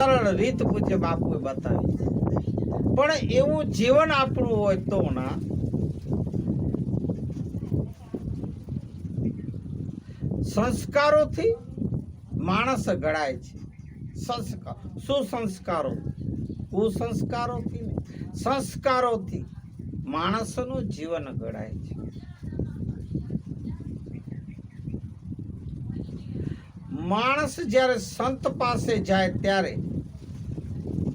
સરળ રીત પૂછે બાપુએ બતાવી. પણ એવું જીવન આપણું હોય તો ના. સંસ્કારોથી માણસ ઘડાય છે. સંસ્કાર સુસંસ્કારો કુસંસ્કારોથી સંસ્કારોથી માણસનું જીવન ઘડાય છે. માણસ જ્યારે સંત પાસે જાય ત્યારે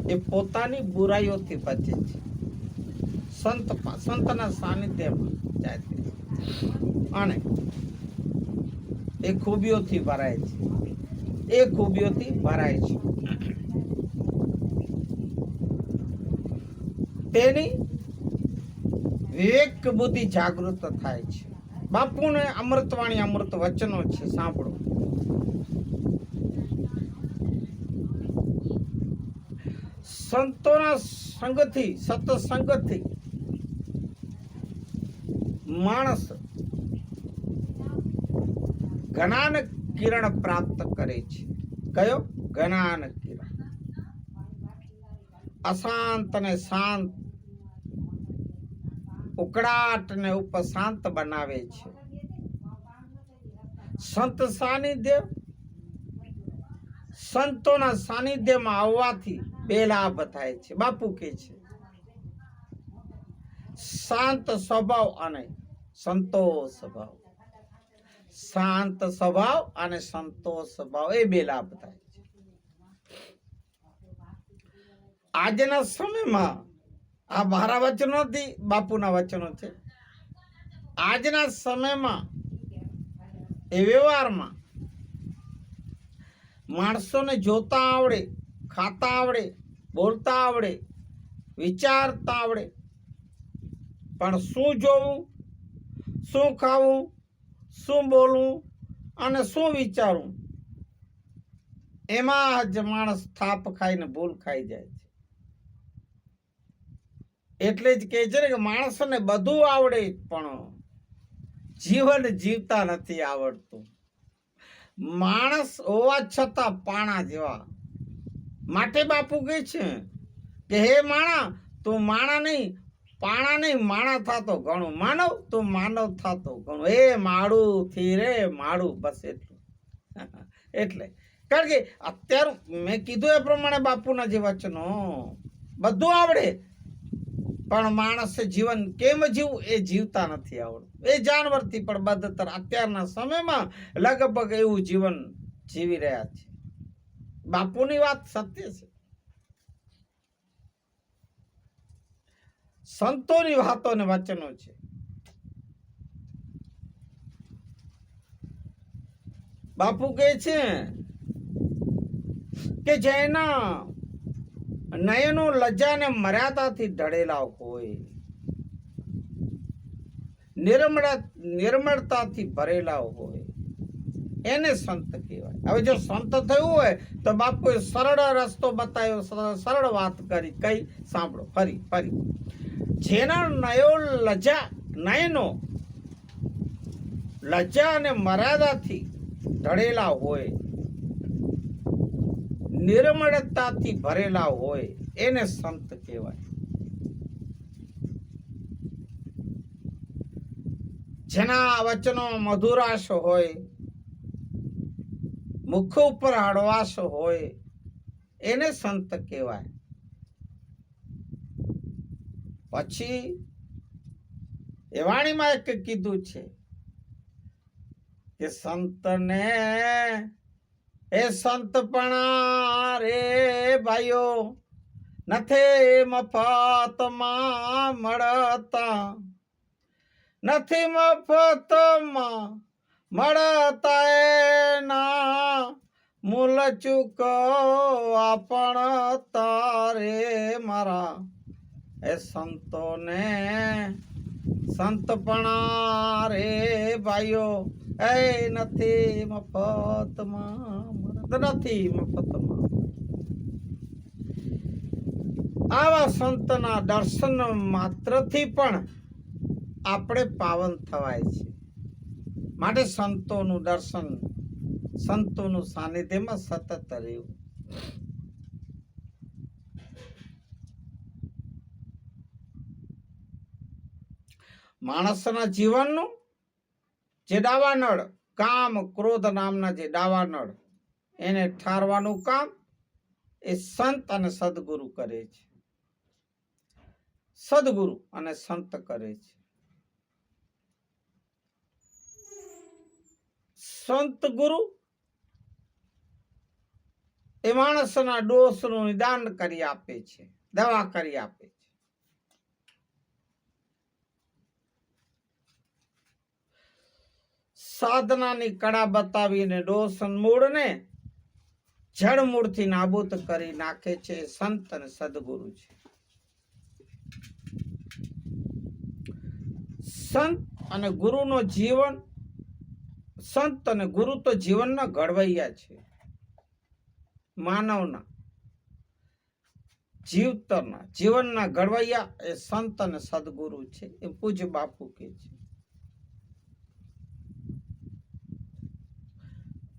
એ પોતાની બુરાઈઓથી બચે છે. સંત સંતના સાનિધ્યમાં જાય છે. અને એ ખૂબીઓથી ભરાય છે. એ ખૂબીઓથી ભરાય છે. તેની વિવેક બુદ્ધિ જાગૃત થાય છે. બાપુને અમૃતવાણી અમૃત વચનો છે, સાંભળો. સંતોના સંગથી, સત્સંગથી માણસ જ્ઞાન કિરણ પ્રાપ્ત કરે છે. કયો? જ્ઞાન કિરણ. અશાંત ને શાંત, ઉકળાટ ને ઉપશાંત બનાવે છે. સંત સાનિધ્ય, સંતોના સાનિધ્યમાં આવવાથી બે લાભ થાય છે. બાપુ કે છે, શાંત સ્વભાવ અને સંતોષ સ્વભાવ. શાંત સ્વભાવ અને સંતોષ સ્વભાવ એ બે લાભ થાય છે. આજના સમયમાં આ મારા વચનો નથી બાપુના વચનો છે. આજના સમયમાં એ વ્યવહારમાં માણસોને જોતા આવડે ખાતા આવડે બોલતા આવડે વિચારતા આવડે પણ શું જોવું, શું ખાવું, શું બોલવું અને શું વિચારવું? એમાં જ માણસ થાપ ખાઈને ભૂલ ખાઈ જાય છે. એટલે જ કહે છે ને કે માણસને બધું આવડે પણ જીવન જીવતા નથી આવડતું. માણસ હોવા છતાં પાણા જેવા માટે બાપુ કહે છે કે, હે માણા, તું માણા નહીં, પાણા નહીં, માણા થાતો ઘણું. માનવ, તું માનવ થતો ઘણો. એ માળું થી રે, માળું બસ એટલું. એટલે. કારણ કે અત્યારે મેં કીધું એ પ્રમાણે બાપુના જે વચનો. બધું આવડે. પણ માણસ જીવન કેમ જીવવું એ જીવતા નથી આવડતું. એ જાનવરથી પણ બદતર અત્યારના સમયમાં લગભગ એવું જીવન જીવી રહ્યા છે. બાપુની વાત સત્ય છે. સંતોની વાતો અને વચનો છે. બાપુ કહે છે કે જેના નયનો લજ્જાને મર્યાદાથી ઢળેલા હોય, નિર્મળ નિર્મળતાથી ભરેલા હોય એને સંત કહેવાય. હવે જો સંત થયું હોય, તો બાપુએ સરળ રસ્તો બતાવ્યો સર- સરળ વાત કરી કઈ સાંભળો. ફરી ફરી. જેના નયો લજા, નયનો લજ્જા અને મર્યાદાથી ઢળેલા હોય, નિર્મળતાથી ભરેલા હોય, એને સંત કહેવાય. જેના વચનો મધુરાશ હોય મુખ ઉપર હળવાશ હોય, એને સંત કહેવાય. પછી, એવાણીમાં એક કીધું છે કે સંતને, એ સંતપણા રે ભાઈઓ, નથી મફતમાં મળતા, નથી મફતમાં મળતા ના. મૂલ ચૂકવા પણ તારે મારા. એ સંતોને સંતપણા રે ભાઈઓ, એ નથી મફતમાં નથી મફતમાં. આવા સંતના દર્શન માત્રથી પણ આપણે પાવન થવાય છે. માટે સંતોનું દર્શન, સંતોનું સાનિધ્યમાં સતત રહ્યું માણસના જીવનનું જે દાવાનળ, કામ ક્રોધ નામના જે દાવાનળ, એને ઠારવાનું કામ એ સંત અને સદગુરુ કરે છે. સદગુરુ અને સંત કરે છે. સંત ગુરુ એ માણસના દોષનું નિદાન કરી આપે છે, દવા કરી આપે છે. સાધનાની કળા બતાવીને દોષ મૂળને જળ મૂળથી નાબૂદ કરી નાખે છે, સંત અને સદગુરુ છે. સંત અને ગુરુનો જીવન સંત અને ગુરુ તો જીવનના ઘડવૈયા છે. માનવના. જીવતરના. જીવનના ઘડવૈયા એ સંત અને સદગુરુ છે. એ પૂજ્ય બાપુ કે છે.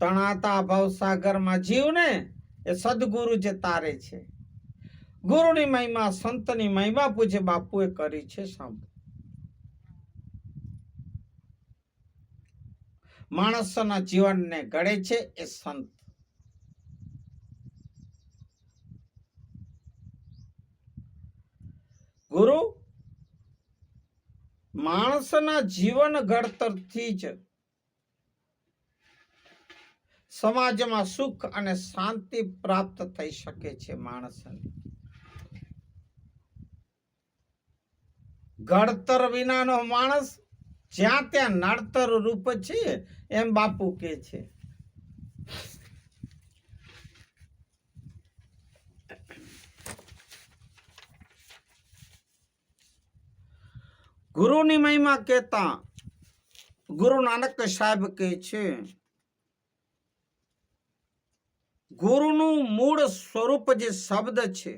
તણાતા ભવસાગરમાં જીવને એ સદગુરુ જે તારે છે. ગુરુની મહિમા, સંતની મહિમા પૂજ્ય બાપુએ કરી છે, સાંભળો. માણસના જીવનને ઘડે છે એ સંત. ગુરુ, માણસના જીવન ઘડતરથી જ સમાજમાં સુખ અને શાંતિ પ્રાપ્ત થઈ શકે છે માણસને. ઘડતર વિનાનો માણસ જ્યાં ત્યાં નડતર રૂપ છે, એમ બાપુ કે છે. ગુરુની મહિમા કહેતા ગુરુ નાનક સાહેબ કહે છે, ગુરુનું મૂળ સ્વરૂપ જે શબ્દ છે,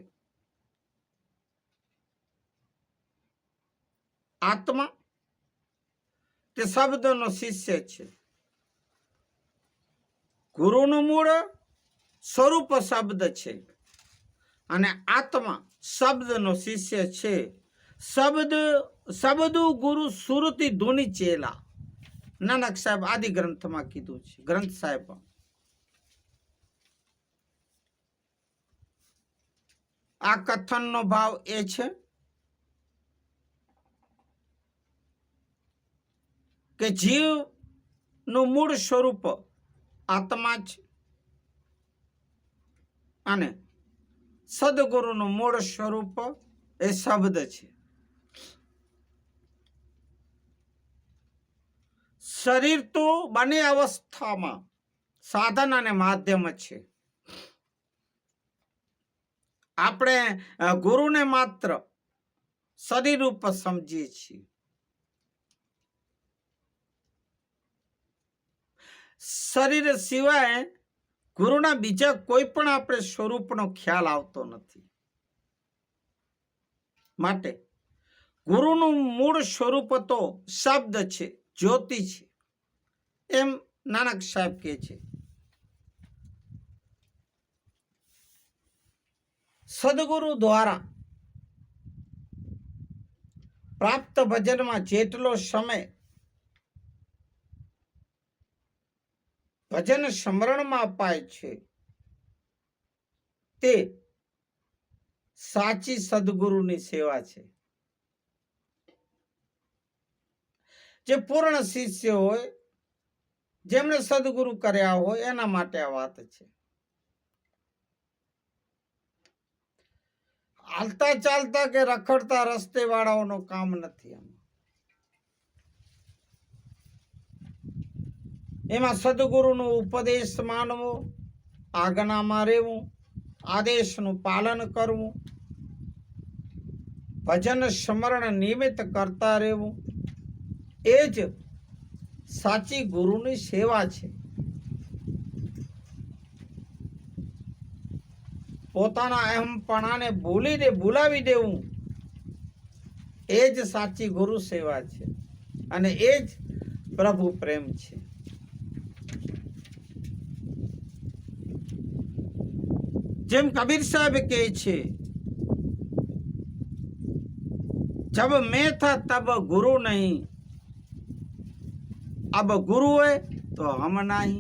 આત્મા તે શબ્દનો શિષ્ય છે. ગુરુનું મૂળ સ્વરૂપ શબ્દ છે. અને આત્મા શબ્દનો શિષ્ય છે. શબ્દ, શબ્દુ ગુરુ સુરતી ધૂની ચેલા. નાનક સાહેબ આદિ ગ્રંથમાં કીધું છે. ગ્રંથ સાહેબ. આ કથનનો ભાવ એ છે કે જીવનું મૂળ સ્વરૂપ આત્મા જ. અને સદગુરુનું મૂળ સ્વરૂપ એ શબ્દ છે. શરીર તો બંને અવસ્થામાં સાધન અને માધ્યમ છે. આપણે ગુરુને માત્ર શરીર રૂપ સમજીએ છીએ. શરીર સિવાય ગુરુના બીજા કોઈ પણ આપણે સ્વરૂપનો ખ્યાલ આવતો નથી. માટે ગુરુનું મૂળ સ્વરૂપ તો શબ્દ છે, જ્યોતિ છે, એમ નાનક સાહેબ કહે છે. સદગુરુ દ્વારા પ્રાપ્ત ભજનમાં જેટલો સમય ભજન સ્મરણમાં અપાય છે. તે સાચી સદગુરુની સેવા છે. જે પૂર્ણ શિષ્ય હોય જેમણે સદગુરુ કર્યા હોય, એના માટે આ વાત છે. હાલતા ચાલતા કે રખડતા રસ્તે વાળાઓનો કામ નથી આમાં. એમાં સદગુરુનો ઉપદેશ માનવો, આજ્ઞામાં રહેવું, આદેશનું પાલન કરવું, ભજન સ્મરણ નિયમિત કરતા રહેવું, એ જ સાચી ગુરુની સેવા છે. પોતાના અહમપણાને ભૂલીને ભૂલાવી દેવું, એ જ સાચી ગુરુ સેવા છે અને એ જ પ્રભુ પ્રેમ છે. જેમ કબીર સાહેબ કહે છે, જબ મેં થા તબ ગુરુ નહીં. અબ ગુરુ હોય તો હમ નહીં.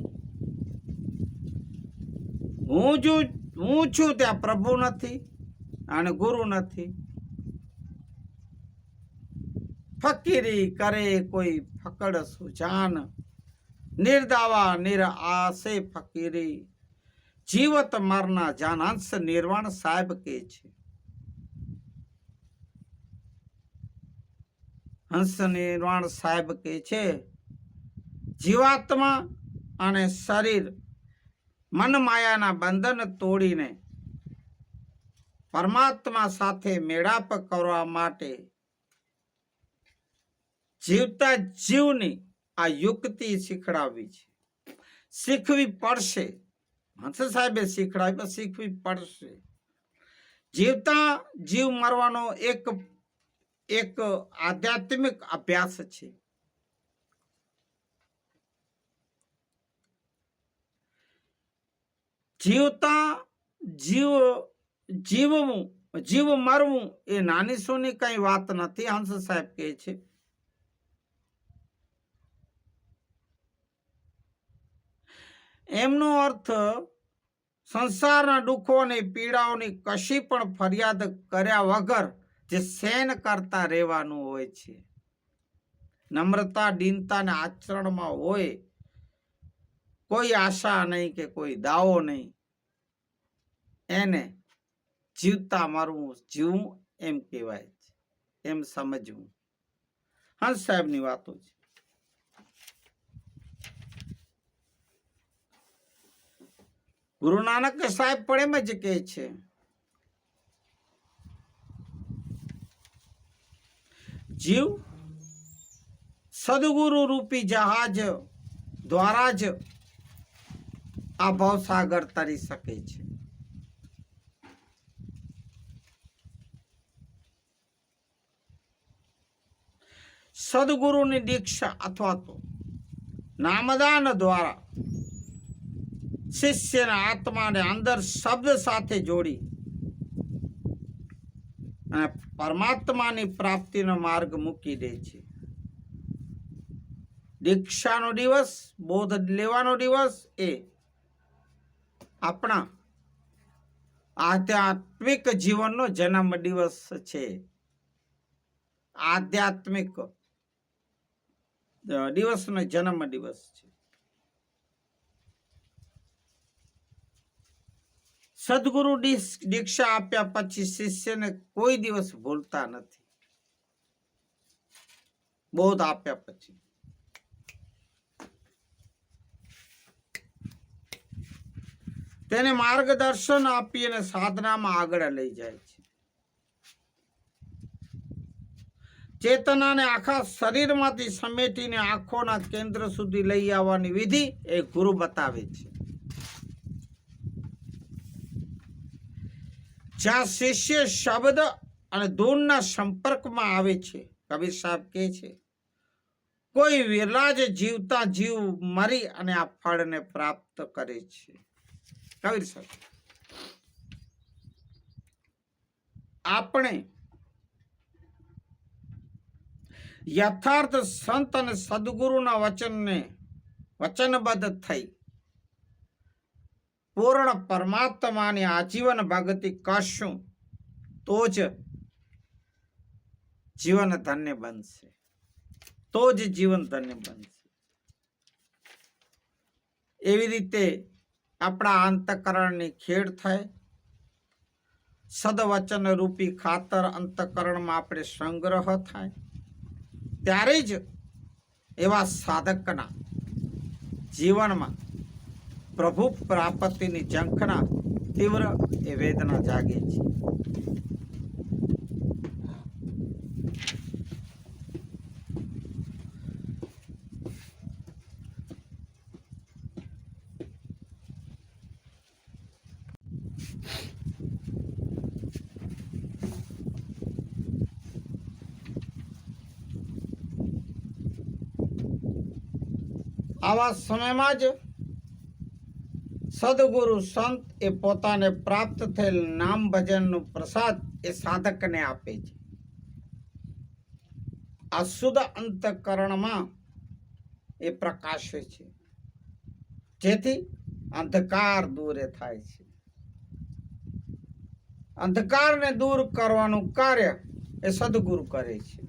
હું જો હું છું ત્યાં પ્રભુ નથી અને ગુરુ નથી. ફકીરી કરે કોઈ ફકડ સુજાન. નિર્દાવા નિર આશે ફકીરી. જીવત તમારના જાન હંસ નિર્વાણ સાહેબ કે છે? હંસ નિર્વાણ સાહેબ કે છે, જીવાત્મા અને શરીર મન માયાના બંધન તોડીને પરમાત્મા સાથે મેળાપ કરવા માટે જીવતા જીવની આ યુક્તિ શીખડાવી છે. શીખવી પડશે હંસ સાહેબે શીખડાવી શીખવી પડશે. જીવતા જીવ મારવાનો એક એક આધ્યાત્મિક અભ્યાસ છે. જીવતા જીવ, જીવવું, જીવ મરવું એ નાની સોની કઈ વાત નથી, હંસ સાહેબ કહે છે. એમનો અર્થ સંસારના દુઃખો અને પીડાઓની કશી પણ ફરિયાદ કર્યા વગર જે સહન કરતા રહેવાનું હોય છે. નમ્રતા દીનતાને આચરણમાં હોય કોઈ આશા નહીં કે કોઈ દાવો નહીં. એને જીવતા મારું જીવું એમ કહેવાય છે. એમ સમજવું. હંસ સાહેબની વાતો છે. ગુરુ નાનક સાહેબ પણ એમ જ કહે છે. જીવ સદગુરુ રૂપી જહાજ દ્વારા જ આ ભવસાગર તરી શકે છે. સદગુરુની દીક્ષા અથવા તો નામદાન દ્વારા શિષ્યના આત્માને અંદર શબ્દ સાથે જોડી અને પરમાત્માની પ્રાપ્તિનો માર્ગ મૂકી દે છે. દીક્ષાનો દિવસ, બોધ લેવાનો દિવસ એ આપણા આધ્યાત્મિક જીવનનો જન્મ દિવસ છે. આધ્યાત્મિક દિવસનો જન્મ દિવસ છે. સદગુરુ દીક્ષા આપ્યા પછી શિષ્યને કોઈ દિવસ ભૂલતા નથી. બોધ આપ્યા પછી. તેને માર્ગદર્શન આપી અને સાધનામાં આગળ લઈ જાય છે. ચેતનાને આખા શરીરમાંથી સમેટીને આંખોના કેન્દ્ર સુધી લઈ આવવાની વિધિ એ ગુરુ બતાવે છે. જ્યાં શિષ્ય શબ્દ અને ધૂનના સંપર્કમાં આવે છે. કબીર સાહેબ કહે છે, કોઈ વિરલાજ જીવતા જીવ મરી અને આ ફળને પ્રાપ્ત કરે છે. કબીર સાહેબ, આપણે યથાર્થ સંત અને સદગુરુના વચનને વચનબદ્ધ થઈ પૂર્ણ પરમાત્માની આજીવન ભગતિ કરશું, તો જ જીવન ધન્ય બનશે. તો જ જીવન ધન્ય બનશે. એવી રીતે આપણા અંતકરણની ખેડ થાય. સદવચન રૂપી ખાતર અંતકરણમાં આપણે સંગ્રહ થાય. ત્યારે જ એવા સાધકના જીવનમાં પ્રભુ પ્રાપ્તિની ઝંખના તીવ્ર એ વેદના જાગે છે. આવા સમયમાં જ સદગુરુ સંત એ પોતાને પ્રાપ્ત થયેલ નામ ભજનનો પ્રસાદ એ સાધકને આપે છે. આ શુદ્ધ અંતકરણમાં એ પ્રકાશે છે. જેથી અંધકાર દૂર થાય છે. અંધકારને દૂર કરવાનું કાર્ય એ સદગુરુ કરે છે.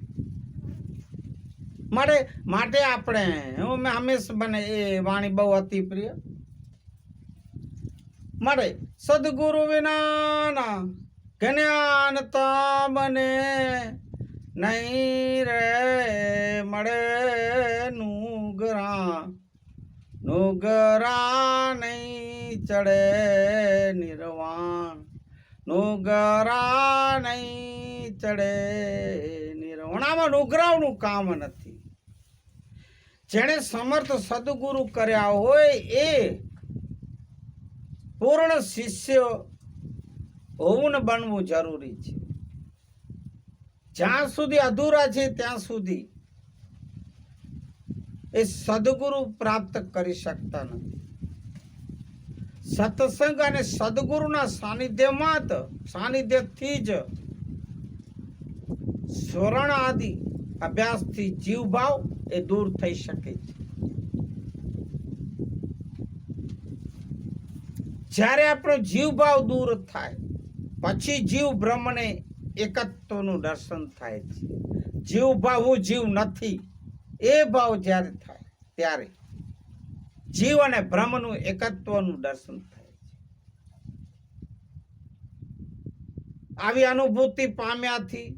માટે માટે આપણે, હું હંમેશા મને એ વાણી બહુ અતિ પ્રિય. મળે સદગુરુ વિનાના જ્ઞાન તમને નહીં રે, મળે નુગરા. નુગરા નહીં ચડે નિર્વાણ. નુગરા નહીં ચડે નિર્વાણ. આમાં નુગરાવનું કામ નથી. જેણે સમર્થ સદગુરુ કર્યા હોય એ પૂર્ણ શિષ્ય હોવું ને બનવું જરૂરી છે. જ્યાં સુધી અધૂરા છે, ત્યાં સુધી એ સદગુરુ પ્રાપ્ત કરી શકતા નથી. સત્સંગ અને સદગુરુના સાનિધ્યમાં જ, સાનિધ્યથી જ સ્વરણ આદિ અભ્યાસથી જીવભાવ એ દૂર થઈ શકે છે. જ્યારે આપણો જીવભાવ દૂર થાય, પછી જીવ બ્રહ્મને એકત્વનું દર્શન થાય છે. જીવભાવ હું જીવ નથી, એ ભાવ જ્યારે થાય ત્યારે જીવ અને બ્રહ્મનું એકત્વનું દર્શન થાય છે. આવી અનુભૂતિ પામ્યાથી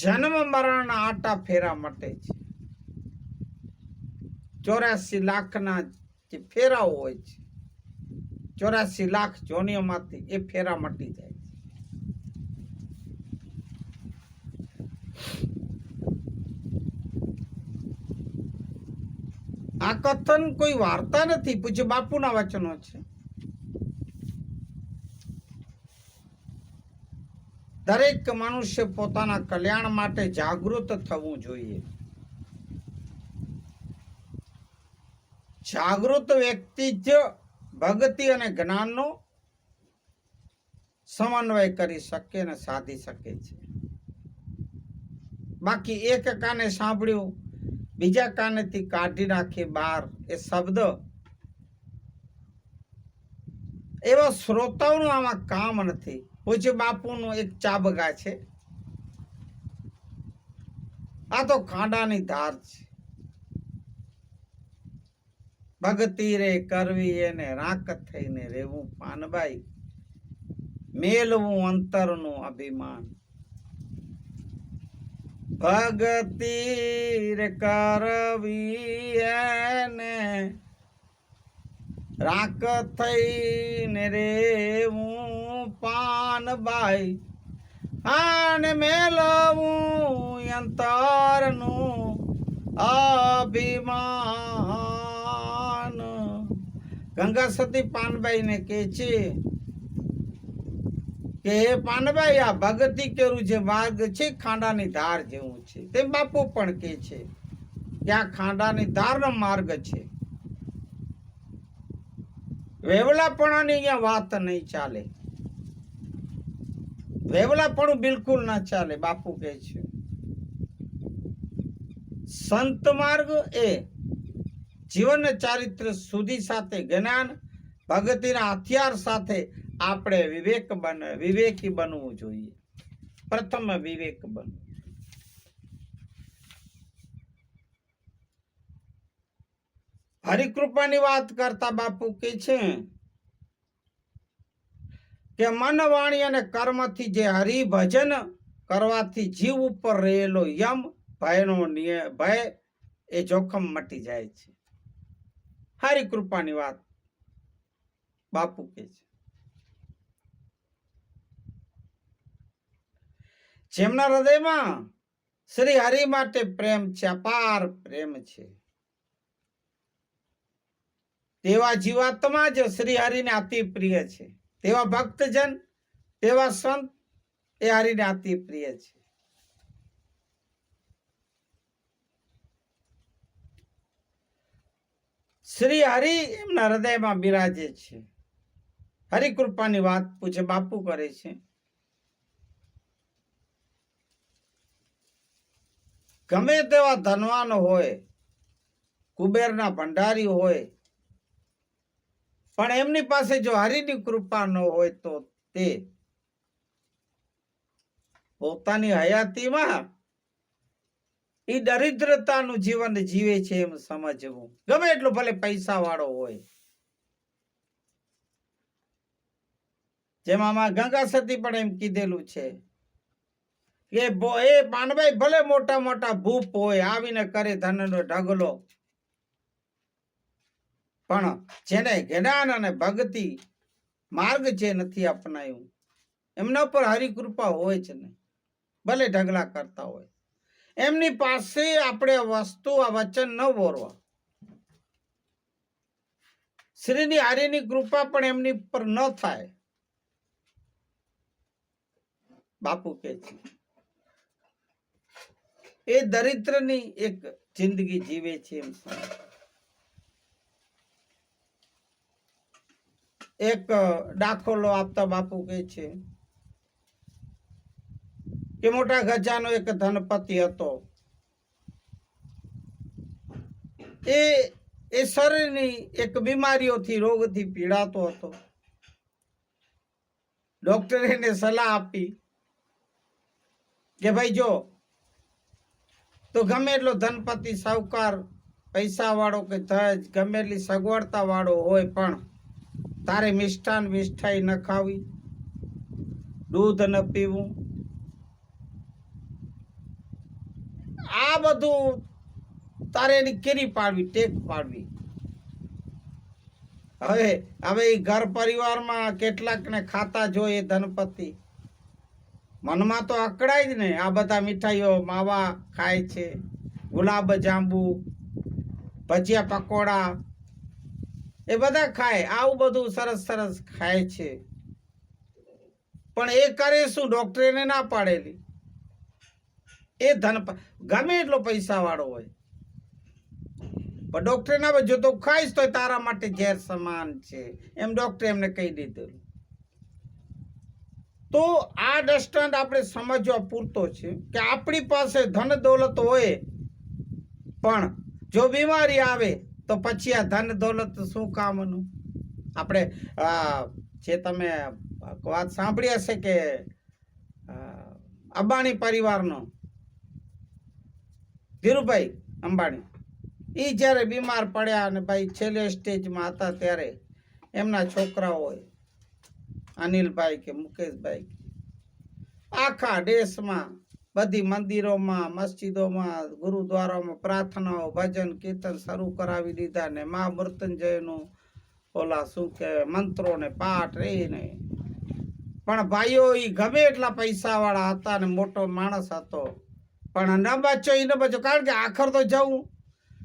જન્મ મરણના આટા ફેરા મટે છે. ચોરાસી લાખના જે ફેરાઓ હોય છે. ચોરાસી લાખ જોનીઓમાંથી એ ફેરા મટી જાય આ કથન કોઈ વાર્તા નથી, પૂજ્ય બાપુના વચનો છે. દરેક મનુષ્ય પોતાના કલ્યાણ માટે જાગૃત થવું જોઈએ. જાગૃત વ્યક્તિ જ ભક્તિ અને જ્ઞાનનો સમન્વય કરી શકે અને સાધી શકે છે. બાકી એક કાને સાંભળ્યું, બીજા કાનેથી કાઢી નાખી બહાર એ શબ્દ. એવા શ્રોતાઓનું આમાં કામ નથી. પૂછ્ય બાપુનું એક ચાબગા છે. આ તો ખાંડાની ધાર છે. ભક્તિ રે કરવી એને રાક થઈને રેવું પાનબાઈ મેલવું અંતરનું અભિમાન. ભક્તિ રે કરવી એને રાક થઈને રેવું પાનબાઈ. આને મેલવું અંતરનું અભિમાન. ગંગા સતી પાનબાઈને કે છે કે, હે પાનબાઈ, આ ભગતિ કેરું જે માર્ગ છે, ખાંડાની ધાર જેવું છે. તે બાપુ પણ કે છે કે, આ ખાંડાની ધારનો માર્ગ છે. વેવલાપણાની અહીંયા વાત નહીં ચાલે. વેવલાપણું બિલકુલ ના ચાલે, બાપુ કહે છે. સંત માર્ગ એ જીવન ચારિત્ર સુધી સાથે જ્ઞાન, ભગતિના હથિયાર સાથે આપણે વિવેક બન, વિવેકી બનવું જોઈએ. પ્રથમ વિવેક બનવું. હરિકૃપાની વાત કરતા બાપુ કે છે કે મન વાણી અને કર્મથી જે હરિભજન કરવાથી જીવ ઉપર રહેલો યમ, ભયનો ભય એ જોખમ મટી જાય છે. હરિકૃપાની વાત બાપુ કે છે. જેમના હૃદયમાં શ્રી હરિ માટે પ્રેમ છે, અપાર પ્રેમ છે. તેવા જીવાત્મા જ શ્રી હરિને અતિ પ્રિય છે. તેવા ભક્તજન, તેવા સંત એ હરિને અતિ પ્રિય છે. શ્રી હરિ એમના હૃદયમાં બિરાજે છે. હરિકૃપાની વાત પૂછે, બાપુ કરે છે. ગમે તેવા ધનવાન હોય, કુબેરના ભંડારી હોય, પણ એમની પાસે જો હરિની કૃપા ન હોય તો તે પોતાની હયાતીમાં એ દરિદ્રતાનું જીવન જીવે છે એમ સમજવું. ગમે એટલું ભલે પૈસા વાળો હોય. જેમાં ગંગા સતી પણ એમ કીધેલું છે કે એ પાનભાઈ ભલે મોટા મોટા ભૂપ હોય, આવીને કરે ધનનો ઢગલો. પણ જેને જ્ઞાન અને ભક્તિ માર્ગ જે નથી અપનાયું, એમના પર હરિકૃપા હોય છે ને ભલે ઢગલા કરતા હોય. એમની પાસે આપણે વસ્તુ, આ વચન ન બોરવા શ્રીની હરિની કૃપા પણ એમની પર ન થાય. બાપુ કે છે, એ દરિદ્રની એક જિંદગી જીવે છે એમ એક દાખલો આપતા બાપુ કે છે કે મોટા ગજાનો એક ધનપતિ હતો. એ એ શરીરની એક બીમારીઓથી, રોગથી પીડાતો હતો. ડોક્ટરે એને સલાહ આપી કે ભાઈ જો, તો ગમે એટલો ધનપતિ સાહુકાર પૈસા વાળો કે ધજ, ગમે એટલી સગવડતા વાળો હોય પણ તારે મિષ્ટાન મિષ્ઠાઈ ન ખાવી, દૂધ ન પીવું આ બધું તારે એની કેરી પાડવી, ટેક પાડવી. હવે હવે એ ઘર પરિવારમાં કેટલાક ને ખાતા જોઈએ ધનપતિ. મનમાં તો અકળાય જ ને, આ બધા મીઠાઈઓ માવા ખાય છે, ગુલાબ જાંબુ, ભજીયા પકોડા, એ બધા ખાય, આવું બધું સરસ સરસ ખાય છે. પણ એ કરે શું? ડોક્ટરે ના પાડેલી. એ ધન ગમે એટલો પૈસા વાળો હોય. પણ ડૉક્ટરે ના હવે જો તો ખાઈશ તો તારા માટે ઝેર સમાન છે. એમ ડૉક્ટરે એમને કહી દીધેલું તો આ દ્રષ્ટાંત આપણે સમજવા પૂરતો છે કે આપણી પાસે ધન દોલત હોય, પણ જો બીમારી આવે તો પછી આ ધન દોલત શું કામનું? આપણે જે તમે વાત સાંભળી હશે કે અબાણી પરિવારનો ધીરુભાઈ અંબાણી. એ જ્યારે બીમાર પડ્યા અને ભાઈ છેલ્લે સ્ટેજમાં હતા ત્યારે એમના છોકરાઓએ અનિલભાઈ કે મુકેશભાઈ આખા દેશમાં બધી મંદિરોમાં, મસ્જિદોમાં, ગુરુદ્વારામાં પ્રાર્થનાઓ, ભજન, કીર્તન શરૂ કરાવી દીધા ને મા મૃત્યુંજયનું ઓલા શું કહેવાય, મંત્રો ને પાઠ રે ને પણ ભાઈઓ એ ગમે એટલા પૈસાવાળા હતા ને મોટો માણસ હતો પણ ન બચ્યો ન બચ્યો કારણ કે આખર તો જવું.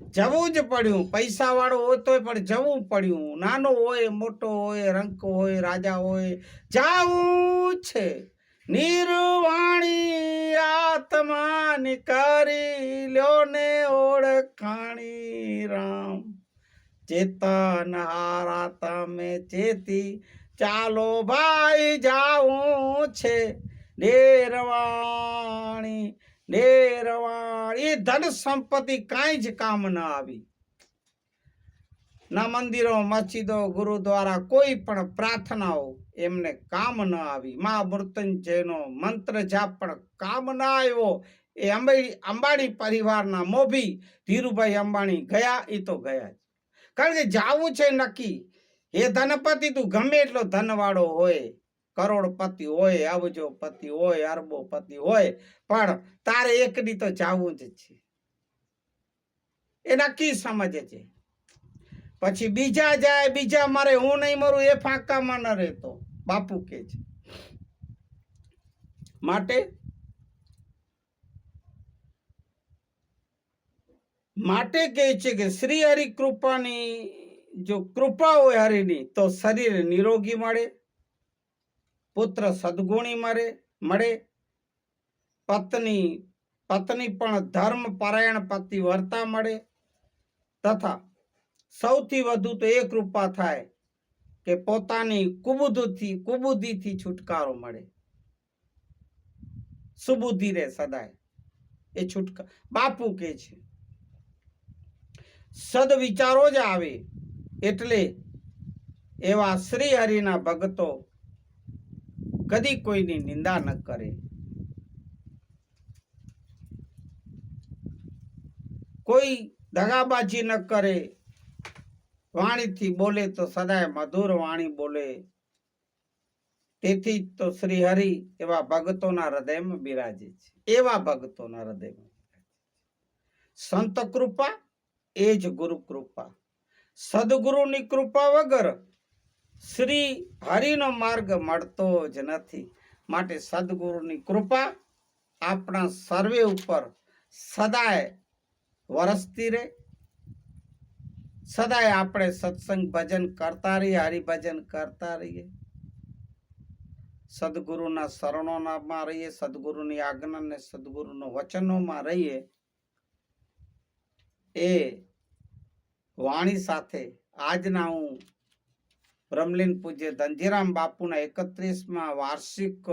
જવું જ પડ્યું. પૈસાવાળો હોય તોય પણ જવું પડ્યું. નાનો હોય, મોટો હોય, રંક હોય, રાજા હોય, જાવું છે. નિર્વાણી આત્મા કરી લ્યો ને ઓળખાણી રામ. ચેતન હારા તમે ચેતી ચાલો ભાઈ જાવું છે. ડેરવાણી એ ધન સંપત્તિ કાંઈ જ કામ ન આવી. ના મંદિરો, મસ્જિદો, ગુરુદ્વારા, કોઈ પણ પ્રાર્થનાઓ એમને કામ ન આવી. મા મૃત્યુંજયનો મંત્ર જાપ પણ કામ ન આવ્યો. એ અંબાણી અંબાણી પરિવારના મોભી ધીરુભાઈ અંબાણી ગયા એ તો ગયા જ. કારણ કે જાવું છે નક્કી. એ ધનપતિ તું ગમે એટલો ધનવાળો હોય. કરોડપતિ હોય આવજો પતિ હોય અરબો પતિ હોય, પણ તારે એકની તો જાવું જ છે. એ નક્કી સમજે છે? પછી બીજા જાય, બીજા મારે, હું નહીં મરું, એ ફાંકામાં ન રહેતો. બાપુ કે છે. માટે? માટે કહે છે કે શ્રી હરિ કૃપાની જો કૃપા હોય હરિની, તો શરીર નિરોગી મળે. પુત્ર સદગુણી મરે, મળે. પત્ની પત્ની પણ ધર્મ પરાયણ પતિ વર્તા મળે. તથા સૌથી વધુ તો એ કૃપા થાય કે પોતાની કુબુદ્ધિથી કુબુદ્ધિથી છુટકારો મળે. સુબુદ્ધિ રે સદાય. એ છુટકા, બાપુ કે છે સદ વિચારો જ આવે એટલે એવા શ્રી હરિના ભક્તો કદી કોઈની નિંદા ન કરે. કોઈ દગાબાજી ન કરે. વાણીથી બોલે તો સદાય મધુર વાણી બોલે. તેથી તો શ્રી હરિ એવા ભગતોના હૃદયમાં બિરાજે છે. એવા ભગતોના હૃદયમાં સંત કૃપા એ જ ગુરુ કૃપા. સદગુરુની કૃપા વગર શ્રી હરિનો માર્ગ મળતો જ નથી. માટે સદગુરુની કૃપા આપણા સર્વે ઉપર સદાય વરસતી રહે. સદાય આપણે સત્સંગ ભજન કરતા રહીએ, હરિભજન કરતા રહીએ. સદગુરુના શરણોમાં રહીએ, સદગુરુની આજ્ઞા ને સદગુરુના વચનોમાં રહીએ. એ વાણી સાથે આજના હું બ્રહ્મલીન પૂજ્ય ધનજીરામ બાપુના એકત્રીસમાં વાર્ષિક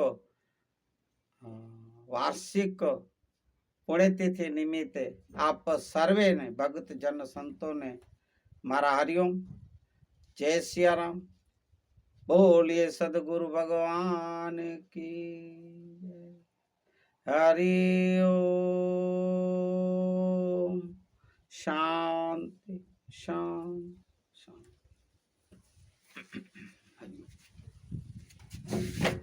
વાર્ષિક પુણ્યતિથિ નિમિત્તે આપ સર્વેને ભગતજન જન સંતોને મારા હરિઓમ, જય સિયારામ. બોલીએ સદગુરુ ભગવાન કી જય. હરિ ઓમ શાંતિ શાંતિ. Thank you.